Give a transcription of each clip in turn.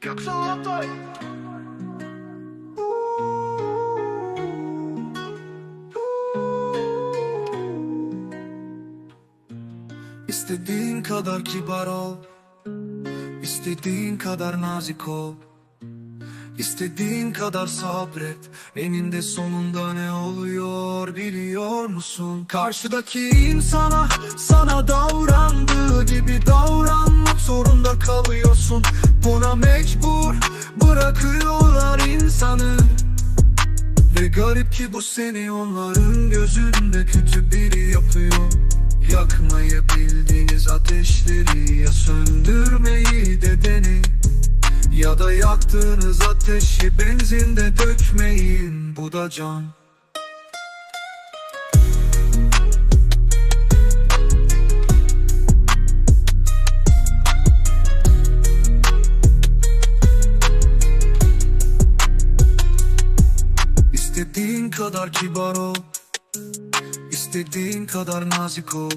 Göksel Altay İstediğin kadar kibar ol. İstediğin kadar nazik ol. İstediğin kadar sabret. Eninde sonunda ne oluyor biliyor musun? Karşıdaki insana sana davrandığı gibi davranmak zorunda kalıyorsun Buna mecbur bırakıyorlar insanı. Ve garip ki bu seni onların gözünde kötü biri yapıyor. Yakmayı bildiğiniz ateşleri ya söndürmeyi de deneyin ya da yaktığınız ateşi benzinde dökmeyin. Bu da can İstediğin kadar kibar ol. İstediğin kadar nazik ol.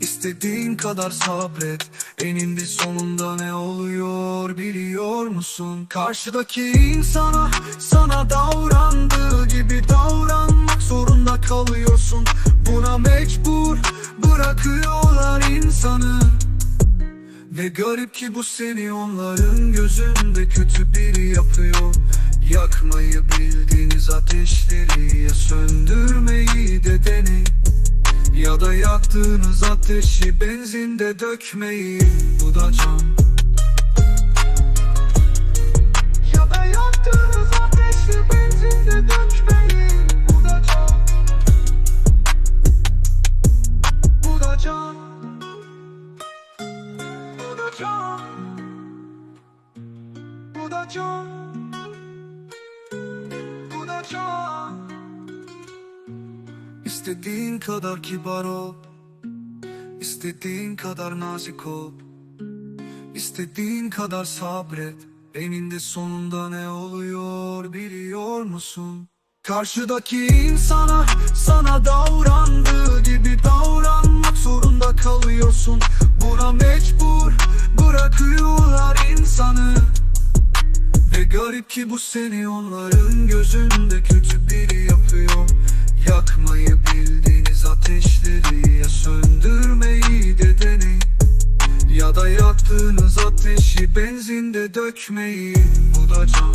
İstediğin kadar sabret. Eninde sonunda ne oluyor biliyor musun? Karşıdaki insana sana davrandığı gibi davranmak zorunda kalıyorsun. Buna mecbur bırakıyorlar insanı. Ve garip ki bu seni onların gözünde kötü biri yapıyor Yakmayı bildiğiniz ateşleri ya söndürmeyi de deneyin. Ya da yaktığınız ateşi benzinde dökmeyin. Bu da can. Ya can İstediğin kadar kibar ol. İstediğin kadar nazik ol. İstediğin kadar sabret. Eninde sonunda ne oluyor biliyor musun? Karşıdaki insana sana davrandığı gibi davranmak zorunda kalıyorsun. Buna mecbur garip ki bu seni onların gözünde kötü biri yapıyor Yakmayı bildiğiniz ateşleri ya söndürmeyi de deneyin. Ya da yaktığınız ateşi benzinde dökmeyin Bu da can